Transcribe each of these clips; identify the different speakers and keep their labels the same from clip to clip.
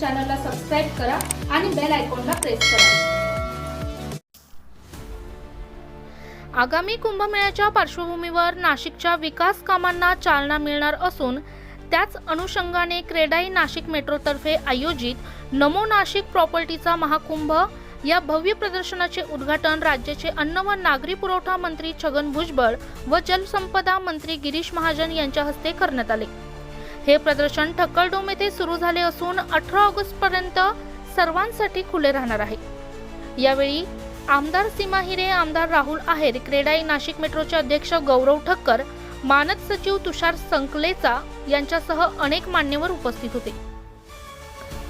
Speaker 1: चॅनलला सबस्क्राईब करा आणि बेल आयकॉनला प्रेस करा.
Speaker 2: आगामी कुंभमेळ्याच्या पार्श्वभूमीवर नाशिकच्या विकास कामांना चालना मिळणार असून त्याच अनुषंगाने क्रेडाई नाशिक मेट्रोतर्फे आयोजित नमो नाशिक प्रॉपर्टीचा महाकुंभ या भव्य प्रदर्शनाचे उद्घाटन राज्याचे अन्न व नागरी पुरवठा मंत्री छगन भुजबळ व जलसंपदा मंत्री गिरीश महाजन यांच्या हस्ते करण्यात आले. हे प्रदर्शन ठक्कलडोम येथे सुरू झाले असून अठरा ऑगस्ट पर्यंत सर्वांसाठी खुले राहणार आहे. यावेळी आमदार सीमा हिरे आमदार राहुल आहेर क्रेडाई नाशिक मेट्रोचे अध्यक्ष गौरव ठक्कर मानद सचिव तुषार संकलेचा यांच्यासह अनेक मान्यवर उपस्थित होते.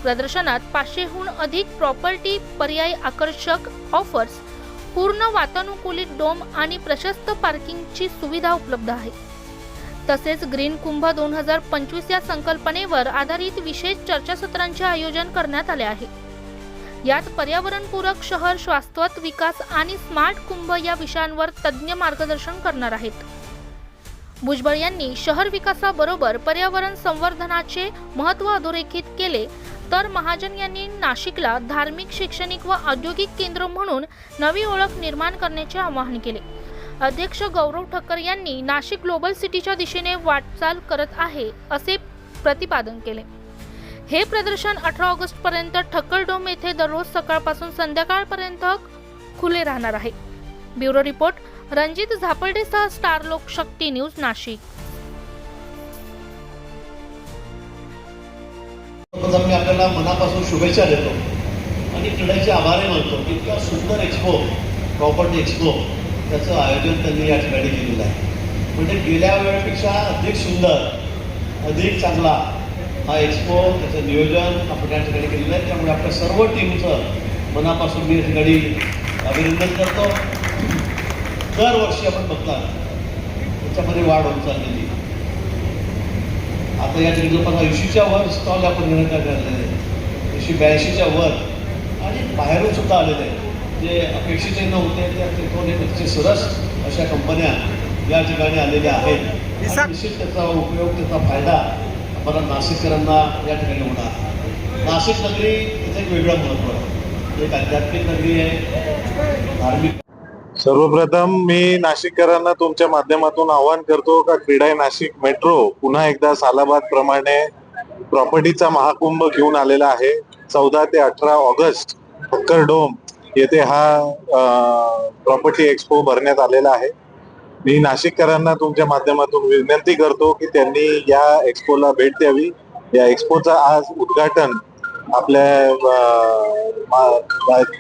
Speaker 2: प्रदर्शनात पाचशेहून अधिक प्रॉपर्टी पर्यायी आकर्षक ऑफर्स पूर्ण वातानुकूलित डोम आणि प्रशस्त पार्किंगची सुविधा उपलब्ध आहे. तसेच ग्रीन कुंभ दोन हजार पंचवीस या संकल्पनेवर आधारित विशेष चर्चासत्रांचे आयोजन करण्यात आले आहे. यात पर्यावरणपूरक शहर शाश्वत विकास आणि स्मार्ट कुंभ या विषयांवर तज्ज्ञ मार्गदर्शन करणार आहेत. भुजबळ यांनी शहर विकासाबरोबर पर्यावरण संवर्धनाचे महत्त्व अधोरेखित केले तर महाजन यांनी नाशिकला धार्मिक शैक्षणिक व औद्योगिक केंद्र म्हणून नवी ओळख निर्माण करण्याचे आवाहन केले. अध्यक्ष गौरव ठक्कर यांनी नाशिक ग्लोबल सिटीच्या दिशेने वाटचाल करत आहे असे प्रतिपादन केले. हे प्रदर्शन अठरा ऑगस्ट पर्यंत ठक्कलडोम येथे दररोज सकाळपासून संध्याकाळपर्यंत खुले राहणार आहे. ब्युरो रिपोर्ट रणजित झापर्डेसह स्टार लोकशक्ती न्यूज नाशिक.
Speaker 3: मी आपल्याला मनापासून शुभेच्छा देतो. आणि क्रीडाचे आभारही मानतो. इतका सुंदर एक्सपो प्रॉपर्टी एक्सपो त्याचं आयोजन त्यांनी या ठिकाणी केलेलं आहे. म्हणजे गेल्या वेळेपेक्षा अधिक सुंदर अधिक चांगला हा एक्सपो त्याचं नियोजन आपण या ठिकाणी केलेलं आहे. त्यामुळे आपल्या सर्व टीमचं मनापासून मी या ठिकाणी अभिनंदन करतो. दरवर्षी आपण बघता त्याच्यामध्ये वाढ होत चाललेली. आता या ठिकाणी जवळपास ऐंशीच्या वर स्टॉल आपण घेण्यात आलेले आहे. एकशे ब्याऐंशीच्या वर आणि बाहेरून सुद्धा आलेले आहे जे अपेक्षितही नव्हते त्या एक अतिशय सरस अशा कंपन्या या ठिकाणी आलेल्या आहेत. निश्चित त्याचा उपयोग त्याचा फायदा आम्हाला नाशिककरांना या ठिकाणी होणार. नाशिक नगरी त्याचं एक वेगळं महत्त्व आहे. एक आध्यात्मिक नगरी आहे धार्मिक.
Speaker 4: सर्वप्रथम मी नाशिककरांना तुमच्या माध्यमातून आवाहन करतो का क्रीडा नाशिक मेट्रो पुन्हा एकदा सालाबाद प्रमाणे प्रॉपर्टीचा महाकुंभ घेऊन आलेला आहे. चौदा ते अठरा ऑगस्ट ठक्कर डोम येथे हा प्रॉपर्टी एक्सपो भरण्यात आलेला आहे. मी नाशिककरांना तुमच्या माध्यमातून विनंती करतो की त्यांनी या एक्सपोला भेट द्यावी. या एक्सपोचा आज उद्घाटन आपल्या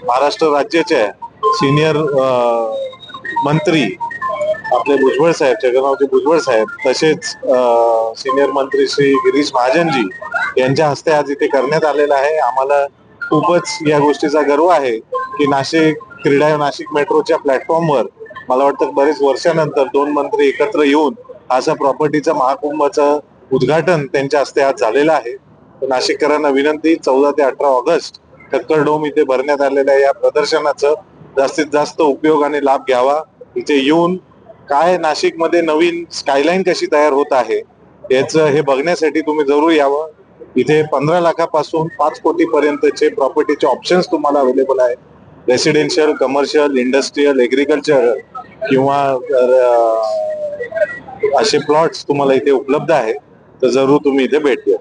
Speaker 4: महाराष्ट्र राज्याच्या सिनियर मंत्री आपले भुजबळ साहेब जगन्नाथजी भुजबळ साहेब तसेच सिनियर मंत्री श्री गिरीश महाजनजी यांच्या हस्ते आज इथे करण्यात आलेलं आहे. आम्हाला खूपच या गोष्टीचा गर्व आहे. की नाशिक क्रीडा नाशिक मेट्रोच्या प्लॅटफॉर्मवर मला वाटतं बरेच वर्षानंतर दोन मंत्री एकत्र येऊन असा प्रॉपर्टीचा महाकुंभाचं उद्घाटन त्यांच्या हस्ते आज झालेलं आहे. नाशिककरांना विनंती चौदा ते अठरा ऑगस्ट ठक्कर डोम इथे भरण्यात आलेल्या या प्रदर्शनाचं जास्तीत जास्त उपयोग आणि लाभ घ्यावा. इथे येऊन काय नाशिकमध्ये नवीन स्कायलाईन कशी तयार होत आहे याचं हे बघण्यासाठी तुम्ही जरूर यावं. इथे पंधरा लाखापासून पाच कोटी पर्यंतचे प्रॉपर्टीचे ऑप्शन्स तुम्हाला अवेलेबल आहेत. रेसिडेन्शियल कमर्शियल इंडस्ट्रीयल एग्रीकल्चर किंवा असे प्लॉट्स तुम्हाला इथे उपलब्ध आहेत तर जरूर तुम्ही इथे भेट द्या.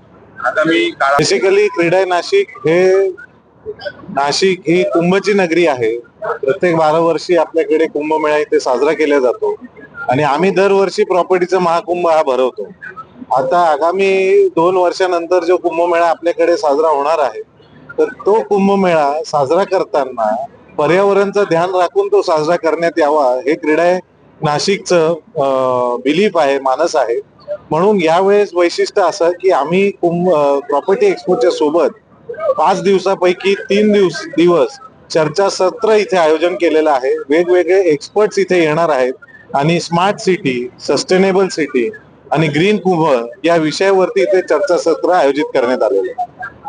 Speaker 4: बेसिकली क्रीडा नाशिक हे नाशिक ही कुंभची नगरी आहे. प्रत्येक बारा वर्षी आपल्याकडे कुंभमेळा इथे साजरा केला जातो. आणि आम्ही दरवर्षी प्रॉपर्टीचा महाकुंभ हा भरवतो. आता आगामी दोन वर्षानंतर जो कुंभमेळा आपल्याकडे साजरा होणार आहे तर तो कुंभमेळा साजरा करताना पर्यावरणचं ध्यान राखून तो साजरा करण्यात यावा हे क्रीडा नाशिकचं बिलीफ आहे मानस आहे. म्हणून यावेळेस वैशिष्ट्य असं की आम्ही कुंभ प्रॉपर्टी एक्सपोच्या सोबत पाच दिवसापैकी तीन दिवस दिवस चर्चासत्र इथे आयोजन केलेलं आहे. वेगवेगळे एक्सपर्ट्स इथे येणार आहेत आणि स्मार्ट सिटी सस्टेनेबल सिटी आणि ग्रीन कुंभ या विषयावरती इथे चर्चासत्र आयोजित करण्यात आलेलं आहे.